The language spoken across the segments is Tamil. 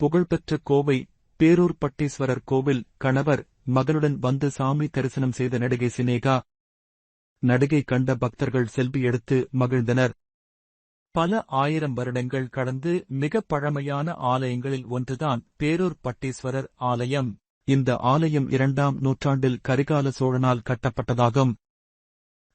புகழ்பெற்ற கோவை பேரூர் பட்டீஸ்வரர் கோவில் கணவர் மகனுடன் வந்து சாமி தரிசனம் செய்த நடிகை சினேகா. நடிகை கண்ட பக்தர்கள் செல்வி எடுத்து மகிழ்ந்தனர். பல ஆயிரம் வருடங்கள் கடந்து மிக பழமையான ஆலயங்களில் ஒன்றுதான் பேரூர் பட்டீஸ்வரர் ஆலயம். இந்த ஆலயம் இரண்டாம் நூற்றாண்டில் கரிகால சோழனால் கட்டப்பட்டதாகும்.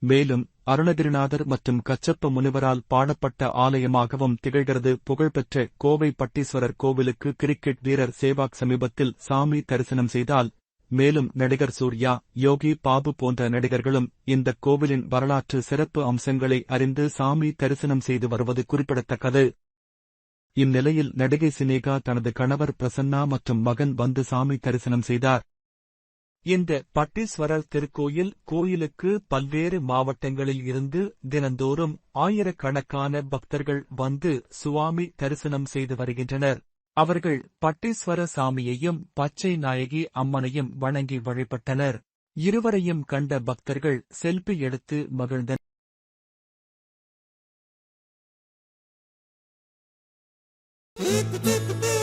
மேலும் அருணகிரிநாதர் மற்றும் கச்சப்ப முனிவரால் பாடப்பட்ட ஆலயமாகவும் திகழ்கிறது. புகழ்பெற்ற கோவை பட்டீஸ்வரர் கோவிலுக்கு கிரிக்கெட் வீரர் சேவாக் சமீபத்தில் சாமி தரிசனம் செய்தால் மேலும் நடிகர் சூர்யா யோகி பாபு போன்ற நடிகர்களும் இந்த கோவிலின் வரலாற்று சிறப்பு அம்சங்களை அறிந்து சாமி தரிசனம் செய்து வருவது குறிப்பிடத்தக்கது. இந்நிலையில் நடிகை சினேகா தனது கணவர் பிரசன்னா மற்றும் மகன் வந்து சாமி தரிசனம் செய்தார். இந்த பட்டீஸ்வரர் திருக்கோயில் கோயிலுக்கு பல்வேறு மாவட்டங்களில் இருந்து தினந்தோறும் ஆயிரக்கணக்கான பக்தர்கள் வந்து சுவாமி தரிசனம் செய்து வருகின்றனர். அவர்கள் பட்டீஸ்வர சாமியையும் பச்சை நாயகி அம்மனையும் வணங்கி வழிபட்டனர். இருவரையும் கண்ட பக்தர்கள் செல்பி எடுத்து மகிழ்ந்தனர். Beep, beep, beep, beep.